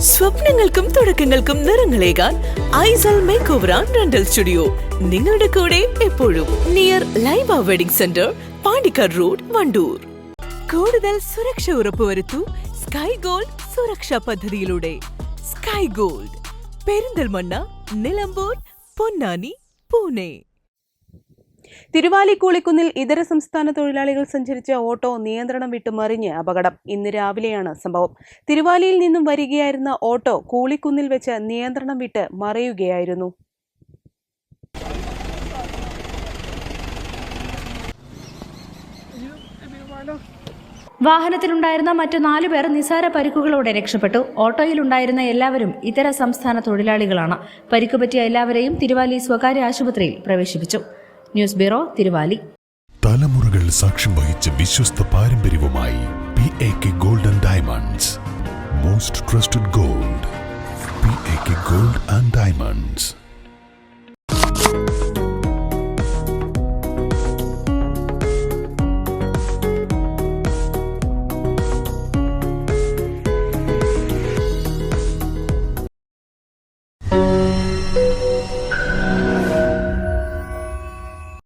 സ്വപ്നങ്ങൾക്കും തുടക്കങ്ങൾക്കും നിറങ്ങളേകാൻ ഐസൽ മേക്ക് ഓവർ റെന്റൽ സ്റ്റുഡിയോ. നിങ്ങളുടെ കൂടെ എപ്പോഴും near Laiba wedding centre Pandikkad road Wandoor. കൂടുതൽ സുരക്ഷ ഉറപ്പുവരുത്തൂ സ്കൈ ഗോൾഡ് സുരക്ഷാ പദ്ധതിയിലൂടെ. Sky Gold Perinthalmanna Nilambur Ponnani Pune. Thiruvali കൂളിക്കുന്നിൽ ഇതര സംസ്ഥാന തൊഴിലാളികൾ സഞ്ചരിച്ച ഓട്ടോ നിയന്ത്രണം വിട്ട് മറിഞ്ഞ് അപകടം. ഇന്ന് രാവിലെയാണ് സംഭവം. തിരുവാലിയിൽ നിന്നും വരികയായിരുന്ന ഓട്ടോ കൂളിക്കുന്നിൽ വെച്ച് നിയന്ത്രണം വിട്ട് മറിയുകയായിരുന്നു. വാഹനത്തിലുണ്ടായിരുന്ന മറ്റു നാലു പേർ നിസാര പരിക്കുകളോടെ രക്ഷപ്പെട്ടു. ഓട്ടോയിലുണ്ടായിരുന്ന എല്ലാവരും ഇതര സംസ്ഥാന തൊഴിലാളികളാണ്. പരിക്കുപറ്റിയ എല്ലാവരെയും തിരുവാലി സ്വകാര്യ ആശുപത്രിയിൽ പ്രവേശിപ്പിച്ചു. News bureau Thiruvali. തലമുറകൾ സാക്ഷ്യം വഹിച്ച വിശ്വസ്ത പാരമ്പര്യവുമായി P A K gold and diamonds most trusted gold P A K gold and diamonds